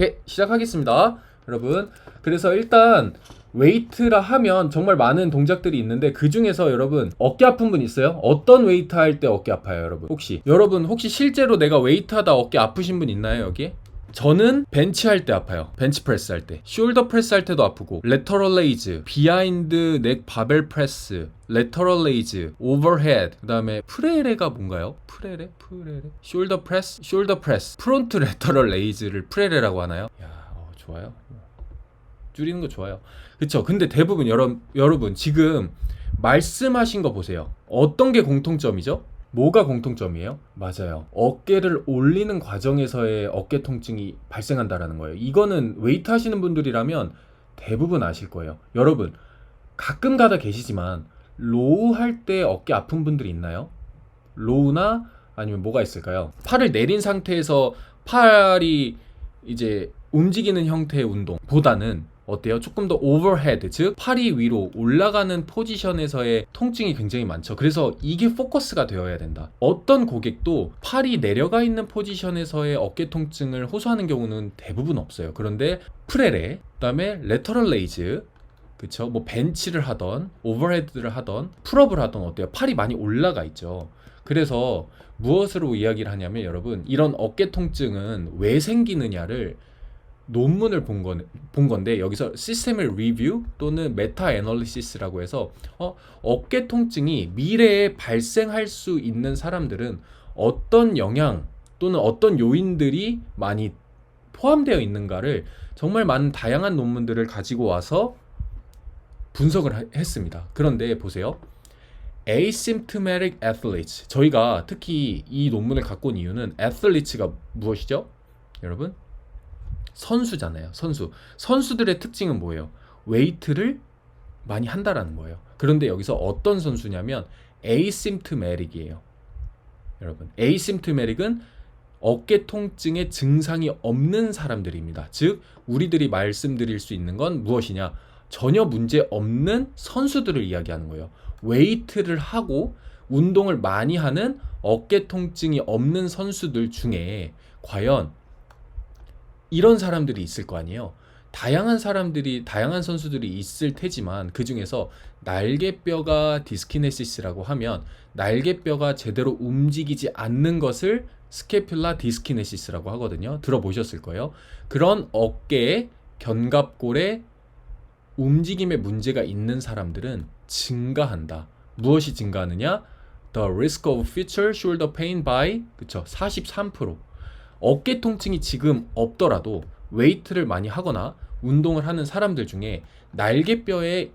오케이 시작하겠습니다 여러분 그래서 일단 웨이트라 하면 정말 많은 동작들이 있는데 그 중에서 여러분 어깨 아픈 분 있어요? 어떤 웨이트 할 때 어깨 아파요 여러분 혹시 여러분 혹시 실제로 내가 웨이트 하다 어깨 아프신 분 있나요 여기? 저는 벤치 할 때 아파요. 벤치 프레스 할 때. 숄더 프레스 할 때도 아프고. 레터럴 레이즈, 비하인드 넥 바벨 프레스, 레터럴 레이즈, 오버헤드. 그다음에 프레레가 뭔가요? 프레레? 프레레? 숄더 프레스? 숄더 프레스. 프론트 레터럴 레이즈를 프레레라고 하나요? 야, 어, 좋아요. 줄이는 거 좋아요. 그쵸? 근데 대부분 여러, 여러분 지금 말씀하신 거 보세요. 어떤 게 공통점이죠? 뭐가 공통점이에요? 맞아요. 어깨를 올리는 과정에서의 어깨 통증이 발생한다라는 거예요. 이거는 웨이트 하시는 분들이라면 대부분 아실 거예요. 여러분, 가끔 가다 계시지만 로우 할 때 어깨 아픈 분들이 있나요? 로우나 아니면 뭐가 있을까요? 팔을 내린 상태에서 팔이 이제 움직이는 형태의 운동보다는 어때요? 조금 더 오버헤드, 즉 팔이 위로 올라가는 포지션에서의 통증이 굉장히 많죠. 그래서 이게 포커스가 되어야 된다. 어떤 고객도 팔이 내려가 있는 포지션에서의 어깨 통증을 호소하는 경우는 대부분 없어요. 그런데 프레레, 그다음에 레터럴 레이즈, 그쵸? 뭐 벤치를 하던 오버헤드를 하던 풀업을 하던 어때요? 팔이 많이 올라가 있죠. 그래서 무엇으로 이야기를 하냐면 여러분 이런 어깨 통증은 왜 생기느냐를 논문을 본, 건, 본 건데 여기서 시스템을 리뷰 또는 메타 애널리시스라고 해서 어, 어깨 통증이 미래에 발생할 수 있는 사람들은 어떤 영향 또는 어떤 요인들이 많이 포함되어 있는가를 정말 많은 다양한 논문들을 가지고 와서 분석을 하, 했습니다. 그런데 보세요. asymptomatic athletes 저희가 특히 이 논문을 갖고 온 이유는 athletes가 무엇이죠? 여러분 선수잖아요. 선수. 선수들의 특징은 뭐예요? 웨이트를 많이 한다라는 거예요. 그런데 여기서 어떤 선수냐면 asymptomatic이에요. 여러분, asymptomatic은 어깨 통증의 증상이 없는 사람들입니다. 즉, 우리들이 말씀드릴 수 있는 건 무엇이냐? 전혀 문제 없는 선수들을 이야기하는 거예요. 웨이트를 하고 운동을 많이 하는 어깨 통증이 없는 선수들 중에 과연 이런 사람들이 있을 거 아니에요. 다양한 사람들이 다양한 선수들이 있을 테지만 그 중에서 날개뼈가 디스키네시스라고 하면 날개뼈가 제대로 움직이지 않는 것을 스케필라 디스키네시스라고 하거든요. 들어보셨을 거예요. 그런 어깨에 견갑골에 움직임에 문제가 있는 사람들은 증가한다. 무엇이 증가하느냐? The risk of future shoulder pain by 그쵸 43% 어깨 통증이 지금 없더라도 웨이트를 많이 하거나 운동을 하는 사람들 중에 날개뼈에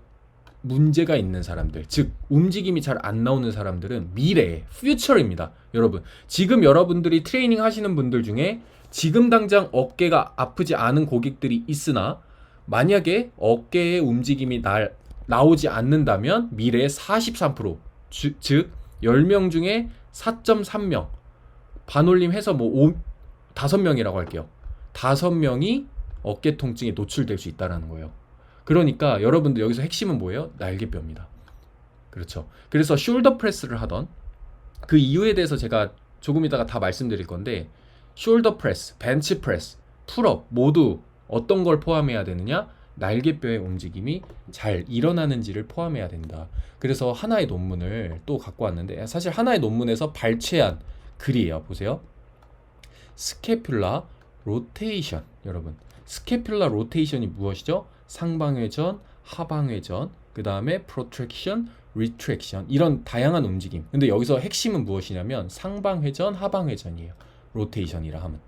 문제가 있는 사람들, 즉 움직임이 잘 안 나오는 사람들은 미래에 퓨처입니다. 여러분, 지금 여러분들이 트레이닝 하시는 분들 중에 지금 당장 어깨가 아프지 않은 고객들이 있으나 만약에 어깨의 움직임이 날 나오지 않는다면 미래에 43% 주, 즉 10명 중에 4.3명 반올림 해서 뭐 5, 다섯 명이라고 할게요. 다섯 명이 어깨 통증에 노출될 수 있다라는 거예요. 그러니까 여러분들 여기서 핵심은 뭐예요? 날개뼈입니다. 그렇죠. 그래서 숄더 프레스를 하던 그 이유에 대해서 제가 조금 이따가 다 말씀드릴 건데 숄더 프레스, 벤치 프레스, 풀업 모두 어떤 걸 포함해야 되느냐? 날개뼈의 움직임이 잘 일어나는지를 포함해야 된다. 그래서 하나의 논문을 또 갖고 왔는데 사실 하나의 논문에서 발췌한 글이에요. 보세요. 스케퓰라 로테이션 여러분 스케퓰라 로테이션이 무엇이죠? 상방회전, 하방회전, 그 다음에 프로트랙션, 리트랙션 이런 다양한 움직임. 근데 여기서 핵심은 무엇이냐면 상방회전, 하방회전이에요. 로테이션이라 하면.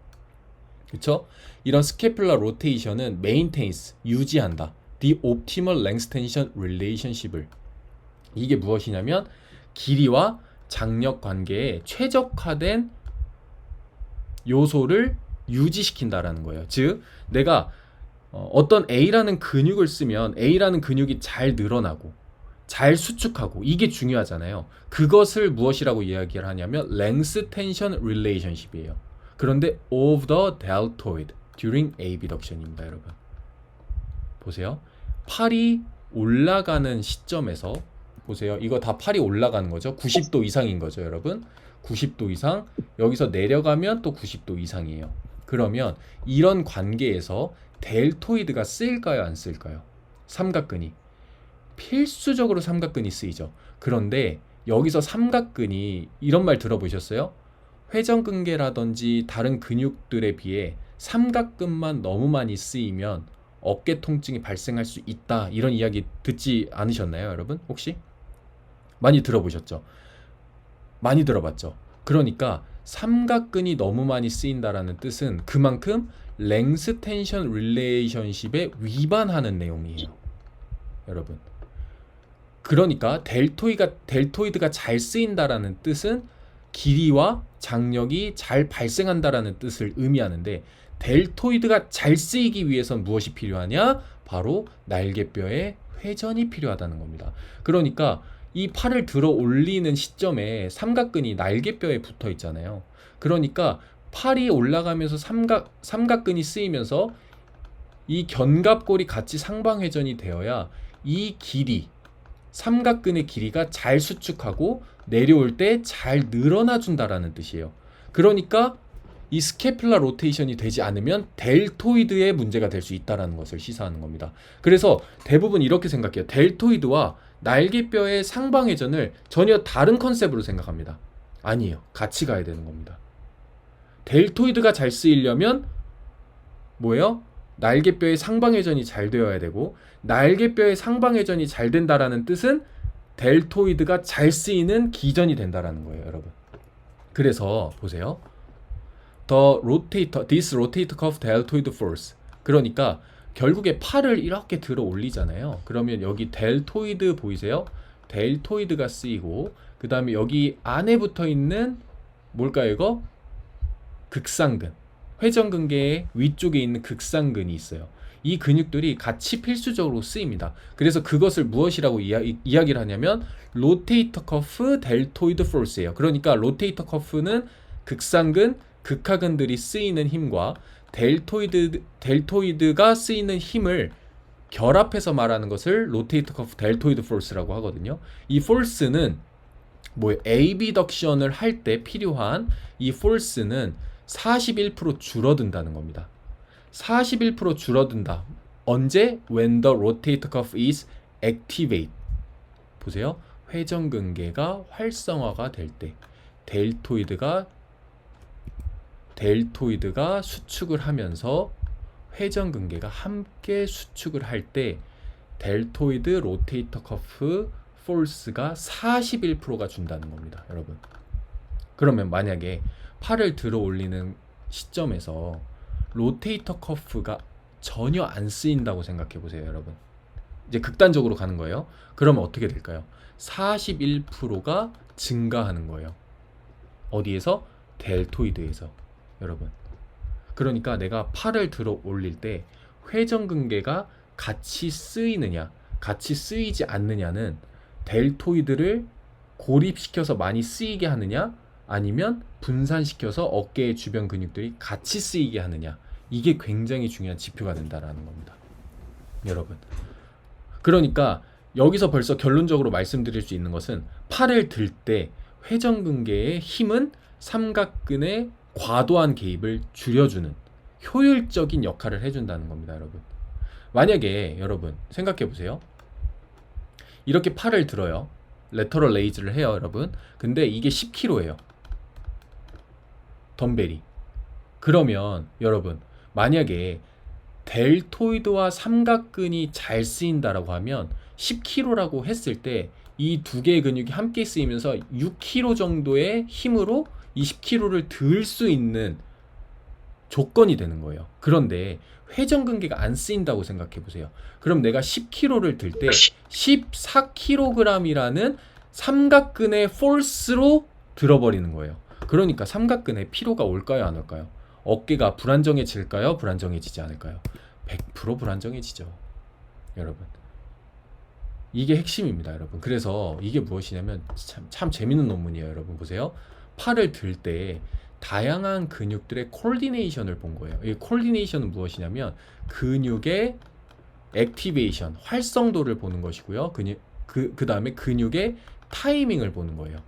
그쵸? 이런 스케퓰라 로테이션은 메인테인스, 유지한다. The optimal length tension relationship을. 이게 무엇이냐면 길이와 장력 관계에 최적화된 요소를 유지시킨다라는 거예요. 즉, 내가 어, 떤 A라는 근육을 쓰면 A라는 근육이 잘 늘어나고 잘 수축하고 이게 중요하잖아요. 그것을 무엇이라고 이야기를 하냐면 length tension relationship이에요. 그런데 of the deltoid during abduction입니다, 여러분. 보세요. 팔이 올라가는 시점에서 보세요. 이거 다 팔이 올라가는 거죠. 90도 이상인 거죠, 여러분. 90도 이상. 여기서 내려가면 또 90도 이상이에요. 그러면 이런 관계에서 델토이드가 쓰일까요, 안 쓰일까요? 삼각근이 필수적으로 삼각근이 쓰이죠. 그런데 여기서 삼각근이 이런 말 들어보셨어요? 회전근개라든지 다른 근육들에 비해 삼각근만 너무 많이 쓰이면 어깨 통증이 발생할 수 있다. 이런 이야기 듣지 않으셨나요, 여러분? 혹시? 많이 들어보셨죠? 많이 들어봤죠? 그러니까 삼각근이 너무 많이 쓰인다라는 뜻은 그만큼 랭스 텐션 릴레이션십에 위반하는 내용이에요. 여러분. 그러니까 델토이가 델토이드가 잘 쓰인다라는 뜻은 길이와 장력이 잘 발생한다라는 뜻을 의미하는데 델토이드가 잘 쓰이기 위해선 무엇이 필요하냐? 바로 날개뼈의 회전이 필요하다는 겁니다. 그러니까 이 팔을 들어 올리는 시점에 삼각근이 날개뼈에 붙어 있잖아요. 그러니까 팔이 올라가면서 삼각 삼각근이 쓰이면서 이 견갑골이 같이 상방회전이 되어야 이 길이 삼각근의 길이가 잘 수축하고 내려올 때 잘 늘어나 준다라는 뜻이에요. 그러니까 이 스케플라 로테이션이 되지 않으면 델토이드의 문제가 될 수 있다라는 것을 시사하는 겁니다. 그래서 대부분 이렇게 생각해요. 델토이드와 날개뼈의 상방회전을 전혀 다른 컨셉으로 생각합니다. 아니에요. 같이 가야 되는 겁니다. 델토이드가 잘 쓰이려면 뭐예요? 날개뼈의 상방회전이 잘 되어야 되고 날개뼈의 상방회전이 잘 된다라는 뜻은 델토이드가 잘 쓰이는 기전이 된다라는 거예요, 여러분. 그래서 보세요. The rotator, this rotator cuff deltoid force. 그러니까 결국에 팔을 이렇게 들어 올리잖아요. 그러면 여기 델토이드 보이세요? 델토이드가 쓰이고 그 다음에 여기 안에 붙어 있는 뭘까요, 이거? 극상근. 회전근개의 위쪽에 있는 극상근이 있어요. 이 근육들이 같이 필수적으로 쓰입니다. 그래서 그것을 무엇이라고 이야, 이야기를 하냐면 로테이터 커프 델토이드 포스예요. 그러니까 로테이터 커프는 극상근, 극하근들이 쓰이는 힘과 델토이드 델토이드가 쓰이는 힘을 결합해서 말하는 것을 로테이터 커프 델토이드 포스라고 하거든요. 이 포스는 뭐 에이비덕션을 할 때 필요한 이 포스는 41% 줄어든다는 겁니다. 41% 줄어든다. 언제? When the rotator cuff is activate. 보세요. 회전근개가 활성화가 될 때, 델토이드가 델토이드가 수축을 하면서 회전근개가 함께 수축을 할 때 델토이드 로테이터 커프 포스가 41%가 준다는 겁니다, 여러분. 그러면 만약에 팔을 들어 올리는 시점에서 로테이터 커프가 전혀 안 쓰인다고 생각해 보세요, 여러분. 이제 극단적으로 가는 거예요. 그러면 어떻게 될까요? 41%가 증가하는 거예요. 어디에서? 델토이드에서. 여러분. 그러니까 내가 팔을 들어 올릴 때 회전근개가 같이 쓰이느냐, 같이 쓰이지 않느냐는 델토이드를 고립시켜서 많이 쓰이게 하느냐, 아니면 분산시켜서 어깨의 주변 근육들이 같이 쓰이게 하느냐 이게 굉장히 중요한 지표가 된다라는 겁니다. 여러분. 그러니까 여기서 벌써 결론적으로 말씀드릴 수 있는 것은 팔을 들 때 회전근개의 힘은 삼각근의 과도한 개입을 줄여주는 효율적인 역할을 해준다는 겁니다, 여러분. 만약에 여러분 생각해 보세요. 이렇게 팔을 들어요. 레터럴 레이즈를 해요, 여러분. 근데 이게 10kg예요. 덤벨이. 그러면 여러분 만약에 델토이드와 삼각근이 잘 쓰인다라고 하면 10kg라고 했을 때 이 두 개의 근육이 함께 쓰이면서 6kg 정도의 힘으로 20kg를 들 수 있는 조건이 되는 거예요. 그런데 회전근개가 안 쓰인다고 생각해 보세요. 그럼 내가 10kg를 들 때 14kg이라는 삼각근의 폴스로 들어버리는 거예요. 그러니까 삼각근에 피로가 올까요, 안 올까요? 어깨가 불안정해질까요, 불안정해지지 않을까요? 100% 불안정해지죠. 여러분. 이게 핵심입니다, 여러분. 그래서 이게 무엇이냐면 참, 참 재밌는 논문이에요, 여러분. 보세요. 팔을 들 때 다양한 근육들의 콜디네이션을 본 거예요. 이 콜디네이션은 무엇이냐면 근육의 액티베이션, 활성도를 보는 것이고요. 근육 그 그 다음에 근육의 타이밍을 보는 거예요.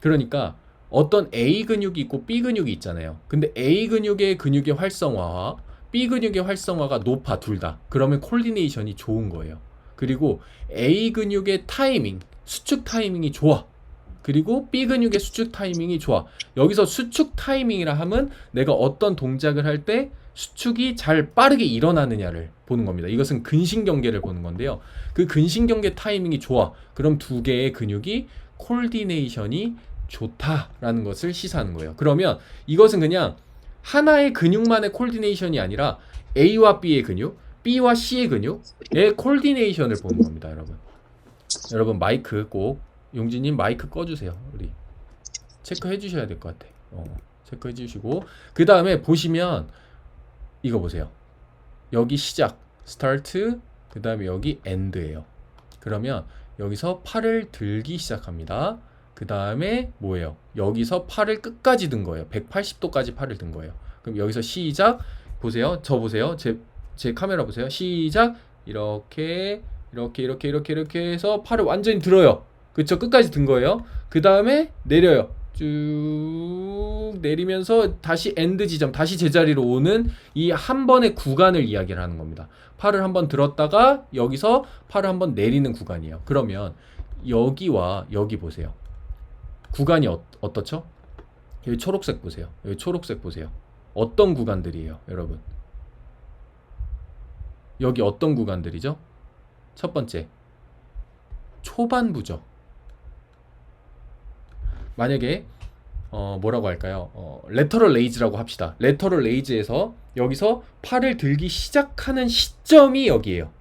그러니까 어떤 A 근육이 있고 B 근육이 있잖아요. 근데 A 근육의 근육의 활성화와 B 근육의 활성화가 높아 둘 다. 그러면 콜디네이션이 좋은 거예요. 그리고 A 근육의 타이밍, 수축 타이밍이 좋아. 그리고 B 근육의 수축 타이밍이 좋아. 여기서 수축 타이밍이라 하면 내가 어떤 동작을 할 때 수축이 잘 빠르게 일어나느냐를 보는 겁니다. 이것은 근신경계를 보는 건데요. 그 근신경계 타이밍이 좋아. 그럼 두 개의 근육이 콜디네이션이 좋다라는 것을 시사하는 거예요. 그러면 이것은 그냥 하나의 근육만의 콜디네이션이 아니라 A와 B의 근육, B와 C의 근육의 콜디네이션을 보는 겁니다, 여러분. 여러분 마이크 꼭 용진님 마이크 꺼주세요. 우리 체크해 주셔야 될 것 같아. 어, 체크해 주시고 그 다음에 보시면 이거 보세요. 여기 시작 스타트 그 다음에 여기 엔드예요. 그러면 여기서 팔을 들기 시작합니다. 그 다음에 뭐예요? 여기서 팔을 끝까지 든 거예요. 180도까지 팔을 든 거예요. 그럼 여기서 시작 보세요. 저 보세요. 제, 제 카메라 보세요. 시작 이렇게 이렇게 이렇게 이렇게 이렇게 해서 팔을 완전히 들어요. 그쵸? 끝까지 든 거예요. 그 다음에 내려요. 쭉 내리면서 다시 엔드 지점, 다시 제자리로 오는 이 한 번의 구간을 이야기를 하는 겁니다. 팔을 한 번 들었다가 여기서 팔을 한 번 내리는 구간이에요. 그러면 여기와 여기 보세요. 구간이 어, 어떻죠? 여기 초록색 보세요. 여기 초록색 보세요. 어떤 구간들이에요, 여러분? 여기 어떤 구간들이죠? 첫 번째, 초반부죠. 만약에 어 뭐라고 할까요? 어 레터럴 레이즈라고 합시다. 레터럴 레이즈에서 여기서 팔을 들기 시작하는 시점이 여기예요.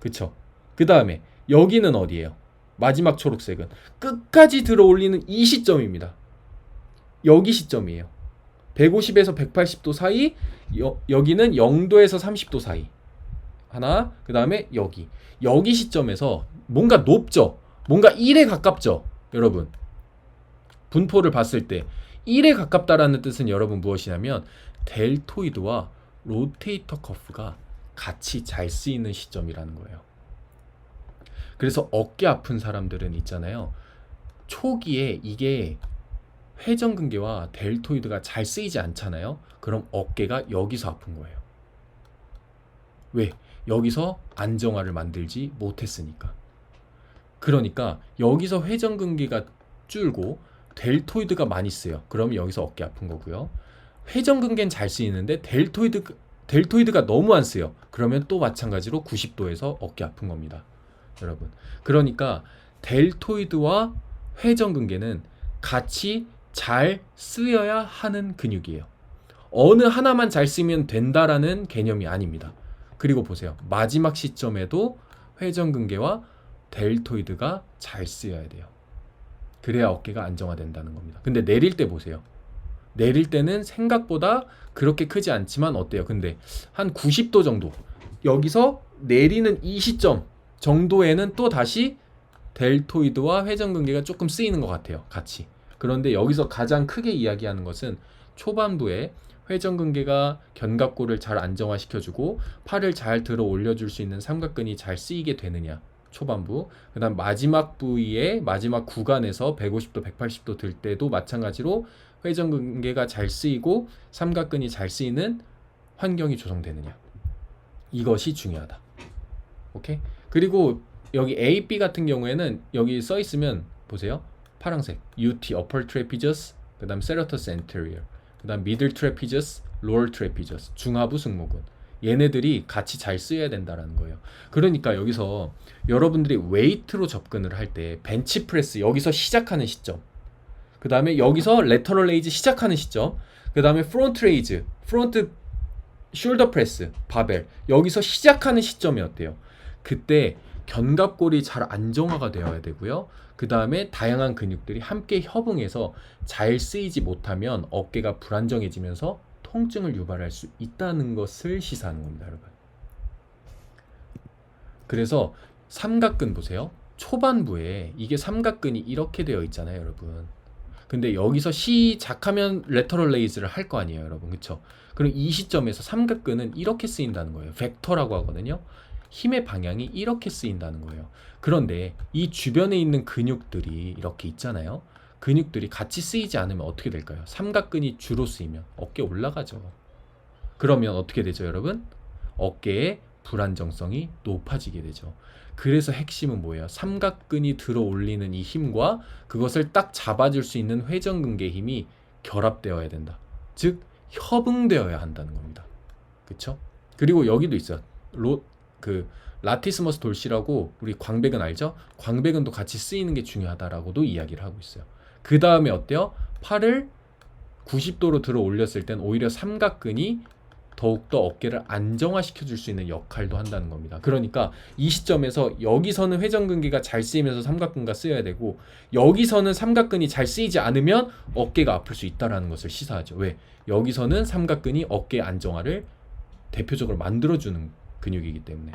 그쵸? 그 다음에 여기는 어디예요? 마지막 초록색은 끝까지 들어 올리는 이 시점입니다. 여기 시점이에요. 150에서 180도 사이, 여, 여기는 0도에서 30도 사이. 하나, 그 다음에 여기. 여기 시점에서 뭔가 높죠? 뭔가 1에 가깝죠? 여러분. 분포를 봤을 때 1에 가깝다라는 뜻은 여러분 무엇이냐면 델토이드와 로테이터 커프가 같이 잘 쓰이는 시점이라는 거예요. 그래서 어깨 아픈 사람들은 있잖아요. 초기에 이게 회전근개와 델토이드가 잘 쓰이지 않잖아요. 그럼 어깨가 여기서 아픈 거예요. 왜? 여기서 안정화를 만들지 못했으니까. 그러니까 여기서 회전근개가 줄고 델토이드가 많이 쓰여. 그러면 여기서 어깨 아픈 거고요. 회전근개는 잘 쓰이는데 델토이드 델토이드가 너무 안 쓰여. 그러면 또 마찬가지로 90도에서 어깨 아픈 겁니다. 여러분. 그러니까 델토이드와 회전근개는 같이 잘 쓰여야 하는 근육이에요. 어느 하나만 잘 쓰면 된다라는 개념이 아닙니다. 그리고 보세요. 마지막 시점에도 회전근개와 델토이드가 잘 쓰여야 돼요. 그래야 어깨가 안정화된다는 겁니다. 근데 내릴 때 보세요. 내릴 때는 생각보다 그렇게 크지 않지만 어때요? 근데 한 90도 정도. 여기서 내리는 이 시점 정도에는 또 다시 델토이드와 회전근개가 조금 쓰이는 것 같아요. 같이. 그런데 여기서 가장 크게 이야기하는 것은 초반부에 회전근개가 견갑골을 잘 안정화시켜주고 팔을 잘 들어 올려줄 수 있는 삼각근이 잘 쓰이게 되느냐. 초반부. 그 다음 마지막 부위에 마지막 구간에서 150도, 180도 들 때도 마찬가지로 회전근개가 잘 쓰이고 삼각근이 잘 쓰이는 환경이 조성되느냐. 이것이 중요하다. 오케이? 그리고 여기 A, B 같은 경우에는 여기 써 있으면 보세요. 파란색 UT upper trapezius 그다음 serratus anterior 그다음 middle trapezius lower trapezius 중하부 승모근 얘네들이 같이 잘 쓰여야 된다라는 거예요. 그러니까 여기서 여러분들이 웨이트로 접근을 할 때 벤치 프레스 여기서 시작하는 시점 그 다음에 여기서 레터럴 레이즈 시작하는 시점 그 다음에 프론트 레이즈 프론트 숄더 프레스 바벨 여기서 시작하는 시점이 어때요? 그때 견갑골이 잘 안정화가 되어야 되고요. 그 다음에 다양한 근육들이 함께 협응해서 잘 쓰이지 못하면 어깨가 불안정해지면서 통증을 유발할 수 있다는 것을 시사하는 겁니다, 여러분. 그래서 삼각근 보세요. 초반부에 이게 삼각근이 이렇게 되어 있잖아요, 여러분. 근데 여기서 시작하면 레터럴 레이즈를 할 거 아니에요, 여러분. 그쵸? 그럼 이 시점에서 삼각근은 이렇게 쓰인다는 거예요. 벡터라고 하거든요. 힘의 방향이 이렇게 쓰인다는 거예요. 그런데 이 주변에 있는 근육들이 이렇게 있잖아요. 근육들이 같이 쓰이지 않으면 어떻게 될까요? 삼각근이 주로 쓰이면 어깨 올라가죠. 그러면 어떻게 되죠, 여러분? 어깨의 불안정성이 높아지게 되죠. 그래서 핵심은 뭐예요? 삼각근이 들어 올리는 이 힘과 그것을 딱 잡아줄 수 있는 회전근개 힘이 결합되어야 된다. 즉 협응되어야 한다는 겁니다. 그쵸? 그리고 여기도 있어요. 로, 그 라티스머스 돌시라고 우리 광배근 알죠? 광배근도 같이 쓰이는 게 중요하다라고도 이야기를 하고 있어요. 그 다음에 어때요? 팔을 90도로 들어 올렸을 땐 오히려 삼각근이 더욱더 어깨를 안정화시켜 줄 수 있는 역할도 한다는 겁니다. 그러니까 이 시점에서 여기서는 회전근개가 잘 쓰이면서 삼각근과 쓰여야 되고 여기서는 삼각근이 잘 쓰이지 않으면 어깨가 아플 수 있다라는 것을 시사하죠. 왜? 여기서는 삼각근이 어깨 안정화를 대표적으로 만들어 주는 근육이기 때문에.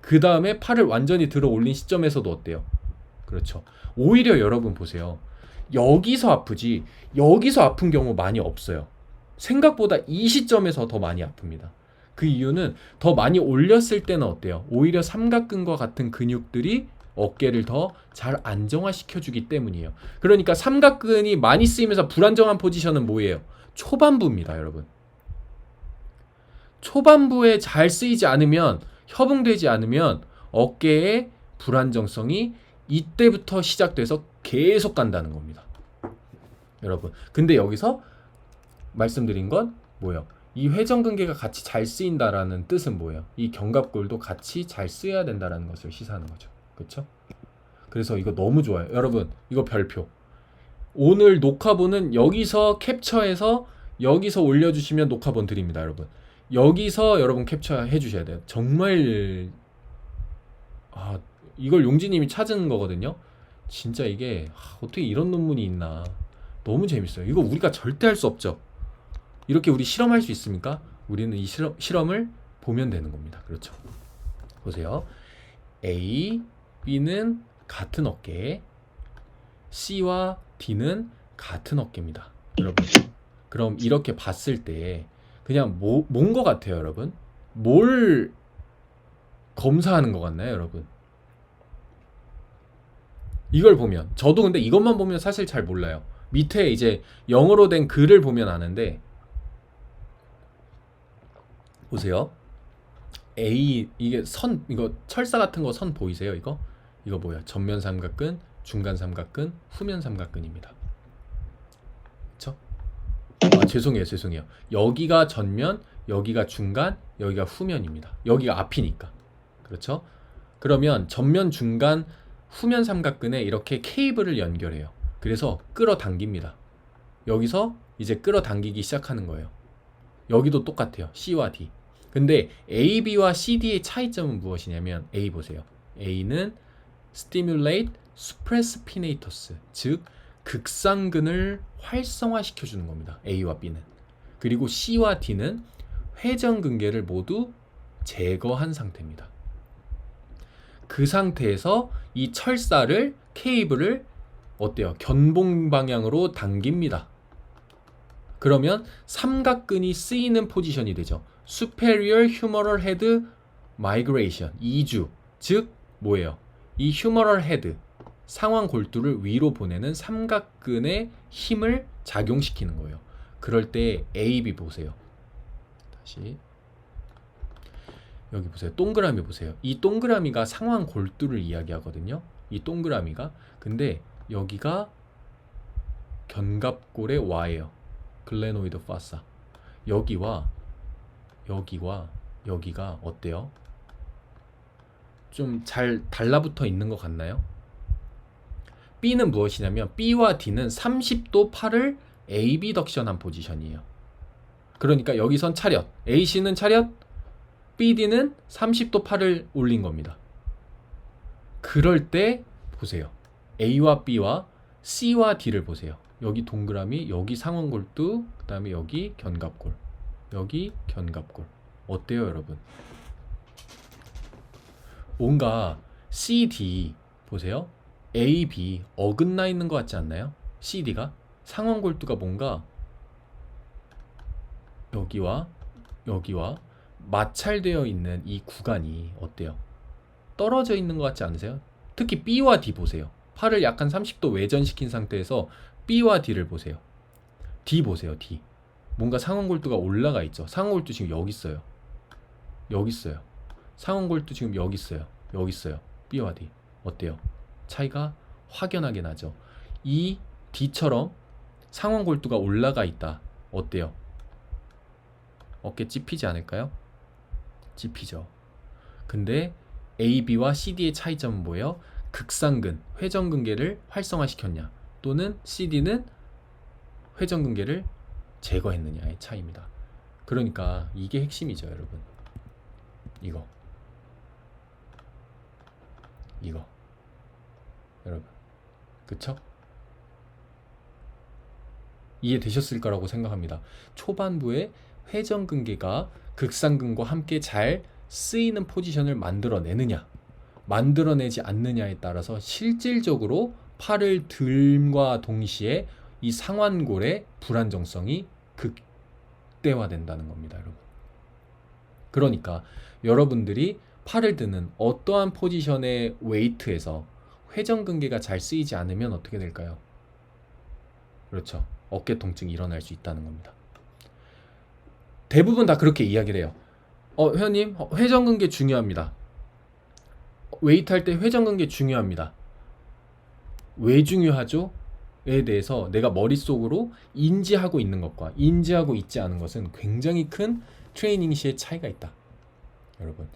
그 다음에 팔을 완전히 들어 올린 시점에서도 어때요? 그렇죠. 오히려 여러분 보세요. 여기서 아프지 여기서 아픈 경우 많이 없어요. 생각보다 이 시점에서 더 많이 아픕니다. 그 이유는 더 많이 올렸을 때는 어때요? 오히려 삼각근과 같은 근육들이 어깨를 더 잘 안정화시켜 주기 때문이에요. 그러니까 삼각근이 많이 쓰이면서 불안정한 포지션은 뭐예요? 초반부입니다, 여러분. 초반부에 잘 쓰이지 않으면 협응되지 않으면 어깨의 불안정성이 이때부터 시작돼서 계속 간다는 겁니다. 여러분. 근데 여기서 말씀드린 건 뭐예요? 이 회전근개가 같이 잘 쓰인다라는 뜻은 뭐예요? 이 견갑골도 같이 잘 쓰여야 된다라는 것을 시사하는 거죠. 그렇죠? 그래서 이거 너무 좋아요. 여러분, 이거 별표. 오늘 녹화본은 여기서 캡처해서 여기서 올려주시면 녹화본 드립니다, 여러분. 여기서 여러분 캡처해 주셔야 돼요. 정말 아 이걸 용지님이 찾은 거거든요. 진짜 이게 아, 어떻게 이런 논문이 있나. 너무 재밌어요. 이거 우리가 절대 할 수 없죠. 이렇게 우리 실험할 수 있습니까? 우리는 이 실험, 실험을 보면 되는 겁니다. 그렇죠. 보세요. A, B는 같은 어깨, C와 D는 같은 어깨입니다. 여러분. 그럼 이렇게 봤을 때 그냥 뭐, 뭔 것 같아요, 여러분? 뭘 검사하는 것 같나요, 여러분? 이걸 보면 저도 근데 이것만 보면 사실 잘 몰라요. 밑에 이제 영어로 된 글을 보면 아는데 보세요. A 이게 선 이거 철사 같은 거 선 보이세요? 이거 이거 뭐야? 전면 삼각근, 중간 삼각근, 후면 삼각근입니다. 그렇죠? 아 죄송해요, 죄송해요. 여기가 전면, 여기가 중간, 여기가 후면입니다. 여기가 앞이니까. 그렇죠? 그러면 전면, 중간, 후면 삼각근에 이렇게 케이블을 연결해요. 그래서 끌어당깁니다. 여기서 이제 끌어당기기 시작하는 거예요. 여기도 똑같아요. C와 D. 근데 AB와 CD의 차이점은 무엇이냐면 A 보세요. A는 stimulate supraspinatus, 즉 극상근을 활성화시켜 주는 겁니다. A와 B는. 그리고 C와 D는 회전근개를 모두 제거한 상태입니다. 그 상태에서 이 철사를 케이블을 어때요? 견봉 방향으로 당깁니다. 그러면 삼각근이 쓰이는 포지션이 되죠. superior humeral head migration 이주 즉 뭐예요? 이 humeral head 상완 골두를 위로 보내는 삼각근의 힘을 작용시키는 거예요. 그럴 때 A, B 보세요. 다시 여기 보세요. 동그라미 보세요. 이 동그라미가 상완 골두를 이야기하거든요. 이 동그라미가 근데 여기가 견갑골의 Y예요. 글레노이드 파사. 여기와 여기와 여기가 어때요? 좀 잘 달라붙어 있는 것 같나요? B는 무엇이냐면 B와 D는 30도 팔을 AB덕션한 포지션이에요. 그러니까 여기선 차렷, AC는 차렷, BD는 30도 팔을 올린 겁니다. 그럴 때 보세요. A와 B와 C와 D를 보세요. 여기 동그라미, 여기 상원골두, 그 다음에 여기 견갑골, 여기 견갑골. 어때요, 여러분? 뭔가 CD 보세요. A, B 어긋나 있는 것 같지 않나요? CD가 상원골두가 뭔가 여기와 여기와 마찰되어 있는 이 구간이 어때요? 떨어져 있는 것 같지 않으세요? 특히 B와 D 보세요. 팔을 약간 30도 외전시킨 상태에서 B와 D를 보세요. D 보세요. D. 뭔가 상완골두가 올라가 있죠. 상완골두 지금 여기 있어요. 여기 있어요. 상완골두 지금 여기 있어요. 여기 있어요. B와 D. 어때요? 차이가 확연하게 나죠. 이 D처럼 상완골두가 올라가 있다. 어때요? 어깨 찝히지 않을까요? 찝히죠. 근데 AB와 CD의 차이점은 뭐예요? 극상근, 회전근개를 활성화시켰냐 또는 CD는 회전근개를 제거했느냐의 차이입니다. 그러니까 이게 핵심이죠, 여러분. 이거. 이거. 여러분. 그쵸? 이해되셨을 거라고 생각합니다. 초반부에 회전근개가 극상근과 함께 잘 쓰이는 포지션을 만들어내느냐, 만들어내지 않느냐에 따라서 실질적으로 팔을 들과 동시에 이 상완골의 불안정성이 극대화된다는 겁니다, 여러분. 그러니까 여러분들이 팔을 드는 어떠한 포지션의 웨이트에서 회전근개가 잘 쓰이지 않으면 어떻게 될까요? 그렇죠. 어깨 통증이 일어날 수 있다는 겁니다. 대부분 다 그렇게 이야기를 해요. 어, 회원님, 어, 회전근개 중요합니다. 웨이트 할 때 회전근개 중요합니다. 왜 중요하죠? 에 대해서 내가 머릿속으로 인지하고 있는 것과 인지하고 있지 않은 것은 굉장히 큰 트레이닝 시의 차이가 있다. 여러분.